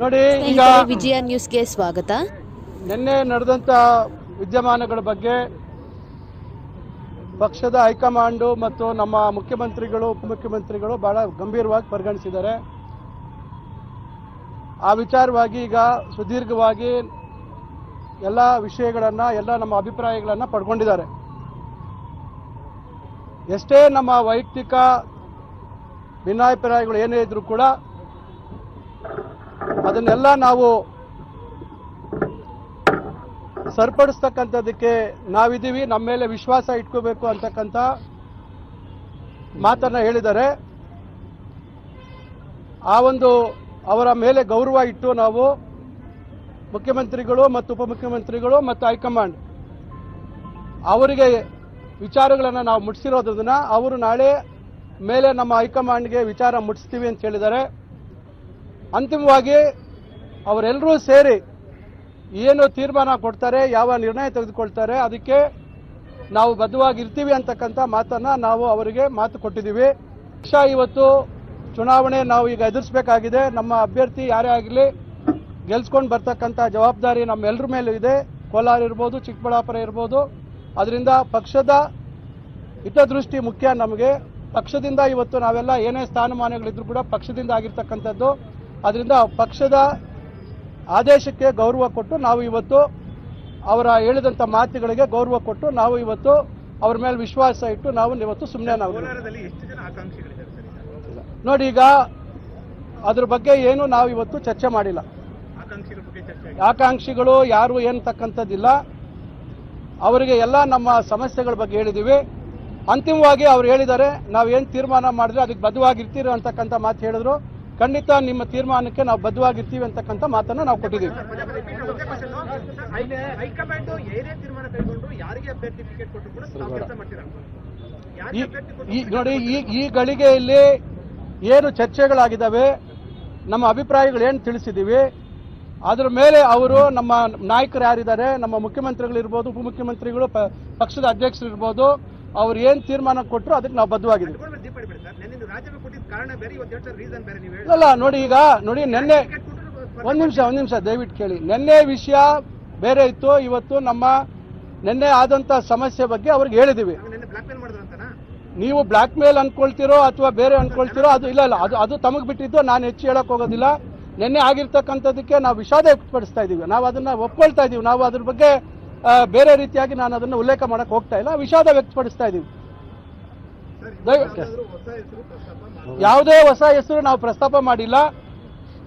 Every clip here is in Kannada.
ನೋಡಿ ಈಗ ವಿಜಯ ನ್ಯೂಸ್ಗೆ ಸ್ವಾಗತ. ನಿನ್ನೆ ನಡೆದಂತ ವಿದ್ಯಮಾನಗಳ ಬಗ್ಗೆ ಪಕ್ಷದ ಹೈಕಮಾಂಡು ಮತ್ತು ನಮ್ಮ ಮುಖ್ಯಮಂತ್ರಿಗಳು ಉಪಮುಖ್ಯಮಂತ್ರಿಗಳು ಬಹಳ ಗಂಭೀರವಾಗಿ ಪರಿಗಣಿಸಿದ್ದಾರೆ. ಆ ವಿಚಾರವಾಗಿ ಈಗ ಸುದೀರ್ಘವಾಗಿ ಎಲ್ಲ ವಿಷಯಗಳನ್ನು ಎಲ್ಲ ನಮ್ಮ ಅಭಿಪ್ರಾಯಗಳನ್ನು ಪಡ್ಕೊಂಡಿದ್ದಾರೆ. ಎಷ್ಟೇ ನಮ್ಮ ವೈಯಕ್ತಿಕ ಭಿನ್ನಾಭಿಪ್ರಾಯಗಳು ಏನೇ ಇದ್ರೂ ಕೂಡ ಅದನ್ನೆಲ್ಲ ನಾವು ಸರಿಪಡಿಸ್ತಕ್ಕಂಥದ್ದಕ್ಕೆ ನಾವಿದ್ದೀವಿ. ನಮ್ಮ ಮೇಲೆ ವಿಶ್ವಾಸ ಇಟ್ಕೋಬೇಕು ಅಂತಕ್ಕಂಥ ಮಾತನ್ನ ಹೇಳಿದ್ದಾರೆ ಆ ಒಂದು ಅವರ ಮೇಲೆ ಗೌರವ ಇಟ್ಟು ನಾವು ಮುಖ್ಯಮಂತ್ರಿಗಳು ಮತ್ತು ಉಪಮುಖ್ಯಮಂತ್ರಿಗಳು ಮತ್ತು ಹೈಕಮಾಂಡ್ ಅವರಿಗೆ ವಿಚಾರಗಳನ್ನು ನಾವು ಮುಟ್ಟಿಸಿರೋದ್ರಿಂದ ಅವರು ನಾಳೆ ಮೇಲೆ ನಮ್ಮ ಹೈಕಮಾಂಡ್ಗೆ ವಿಚಾರ ಮುಟ್ಟಿಸ್ತೀವಿ ಅಂತ ಹೇಳಿದ್ದಾರೆ ಅಂತಿಮವಾಗಿ ಅವರೆಲ್ಲರೂ ಸೇರಿ ಏನು ತೀರ್ಮಾನ ಕೊಡ್ತಾರೆ, ಯಾವ ನಿರ್ಣಯ ತೆಗೆದುಕೊಳ್ತಾರೆ, ಅದಕ್ಕೆ ನಾವು ಬದ್ಧವಾಗಿರ್ತೀವಿ ಅಂತಕ್ಕಂಥ ಮಾತನ್ನ ನಾವು ಅವರಿಗೆ ಮಾತು ಕೊಟ್ಟಿದ್ದೀವಿ. ಪಕ್ಷ ಇವತ್ತು ಚುನಾವಣೆ ನಾವು ಈಗ ಎದುರಿಸಬೇಕಾಗಿದೆ. ನಮ್ಮ ಅಭ್ಯರ್ಥಿ ಯಾರೇ ಆಗಲಿ ಗೆಲ್ಸ್ಕೊಂಡು ಬರ್ತಕ್ಕಂಥ ಜವಾಬ್ದಾರಿ ನಮ್ಮೆಲ್ಲರ ಮೇಲೂ ಇದೆ. ಕೋಲಾರ ಇರ್ಬೋದು, ಚಿಕ್ಕಬಳ್ಳಾಪುರ ಇರ್ಬೋದು. ಅದರಿಂದ ಪಕ್ಷದ ಹಿತದೃಷ್ಟಿ ಮುಖ್ಯ ನಮಗೆ. ಪಕ್ಷದಿಂದ ಇವತ್ತು ನಾವೆಲ್ಲ ಏನೇ ಸ್ಥಾನಮಾನಗಳಿದ್ರು ಕೂಡ ಪಕ್ಷದಿಂದ ಆಗಿರ್ತಕ್ಕಂಥದ್ದು. ಅದರಿಂದ ಪಕ್ಷದ ಆದೇಶಕ್ಕೆ ಗೌರವ ಕೊಟ್ಟು ನಾವು ಇವತ್ತು ಅವರ ಹೇಳಿದಂಥ ಮಾತುಗಳಿಗೆ ಗೌರವ ಕೊಟ್ಟು ನಾವು ಇವತ್ತು ಅವ್ರ ಮೇಲೆ ವಿಶ್ವಾಸ ಇಟ್ಟು ನಾವು ಇವತ್ತು ಸುಮ್ಮನೆ ನಾವು? ನೋಡಿ ಈಗ ಅದ್ರ ಬಗ್ಗೆ ಏನು ನಾವು ಇವತ್ತು ಚರ್ಚೆ ಮಾಡಿಲ್ಲ. ಆಕಾಂಕ್ಷಿಗಳ ಯಾರು ಏನು ತಕ್ಕಂಥದ್ದಿಲ್ಲ ಅವರಿಗೆ ಎಲ್ಲ ನಮ್ಮ ಸಮಸ್ಯೆಗಳ ಬಗ್ಗೆ ಹೇಳಿದ್ದೀವಿ ಅಂತಿಮವಾಗಿ ಅವ್ರು ಹೇಳಿದ್ದಾರೆ ಏನು ತೀರ್ಮಾನ ಮಾಡಿದ್ರೆ ಅದಕ್ಕೆ ಬದ್ಧವಾಗಿರ್ತೀರಿ ಅಂತಕ್ಕಂಥ ಮಾತು ಹೇಳಿದ್ರು. ಖಂಡಿತ ನಿಮ್ಮ ತೀರ್ಮಾನಕ್ಕೆ ನಾವು ಬದ್ಧವಾಗಿರ್ತೀವಿ ಅಂತಕ್ಕಂಥ ಮಾತನ್ನು ನಾವು ಕೊಟ್ಟಿದ್ದೀವಿ. ನೋಡಿ, ಈ ಗಳಿಗೆಯಲ್ಲಿ ಏನು ಚರ್ಚೆಗಳಾಗಿದ್ದಾವೆ, ನಮ್ಮ ಅಭಿಪ್ರಾಯಗಳು ಏನು ತಿಳಿಸಿದ್ದೀವಿ, ಅದರ ಮೇಲೆ ಅವರು ನಮ್ಮ ನಾಯಕರು ಯಾರಿದ್ದಾರೆ, ನಮ್ಮ ಮುಖ್ಯಮಂತ್ರಿಗಳಿರ್ಬೋದು ಉಪಮುಖ್ಯಮಂತ್ರಿಗಳು ಪಕ್ಷದ ಅಧ್ಯಕ್ಷರು ಇರ್ಬೋದು, ಅವ್ರು ಏನು ತೀರ್ಮಾನ ಕೊಟ್ಟರು ಅದಕ್ಕೆ ನಾವು ಬದ್ಧವಾಗಿದ್ದೀವಿ. ಅಲ್ಲ ನೋಡಿ ಈಗ ನೋಡಿ ನಿನ್ನೆ ಒಂದು ನಿಮಿಷ ಒಂದ್ ನಿಮಿಷ ದಯವಿಟ್ಟು ಕೇಳಿ. ನಿನ್ನೆ ವಿಷಯ ಬೇರೆ ಇತ್ತು ಇವತ್ತು ನಮ್ಮ ನಿನ್ನೆ ಆದಂತ ಸಮಸ್ಯೆ ಬಗ್ಗೆ ಅವ್ರಿಗೆ ಹೇಳಿದೀವಿ. ನೀವು ಬ್ಲಾಕ್ ಮೇಲ್ ಅನ್ಕೊಳ್ತಿರೋ ಅಥವಾ ಬೇರೆ ಅನ್ಕೊಳ್ತಿರೋ ಅದು ಇಲ್ಲ ಇಲ್ಲ ಅದು ಅದು ತಮಗೆ ಬಿಟ್ಟಿದ್ದು ನಾನು ಹೆಚ್ಚು ಹೇಳಕ್ ಹೋಗೋದಿಲ್ಲ. ನಿನ್ನೆ ಆಗಿರ್ತಕ್ಕಂಥದಕ್ಕೆ ನಾವು ವಿಷಾದ ವ್ಯಕ್ತಪಡಿಸ್ತಾ ಇದೀವಿ. ನಾವು ಅದನ್ನ ಒಪ್ಕೊಳ್ತಾ ಇದೀವಿ. ನಾವು ಅದ್ರ ಬಗ್ಗೆ ಬೇರೆ ರೀತಿಯಾಗಿ ನಾನು ಅದನ್ನ ಉಲ್ಲೇಖ ಮಾಡಕ್ ಹೋಗ್ತಾ ಇಲ್ಲ. ವಿಷಾದ ವ್ಯಕ್ತಪಡಿಸ್ತಾ ಇದೀವಿ. ಯಾವುದೇ ಹೊಸ ಹೆಸರು ನಾವು ಪ್ರಸ್ತಾಪ ಮಾಡಿಲ್ಲ.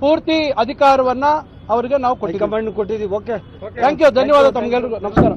ಪೂರ್ತಿ ಅಧಿಕಾರವನ್ನ ಅವರಿಗೆ ನಾವು ಕೊಟ್ಟಿದ್ದೀವಿ. ಕೊಟ್ಟಿದ್ದೀವಿ. ಓಕೆ ಥ್ಯಾಂಕ್ ಯು ಧನ್ಯವಾದ ತಮಗೆಲ್ಲರಿಗೂ ನಮಸ್ಕಾರ.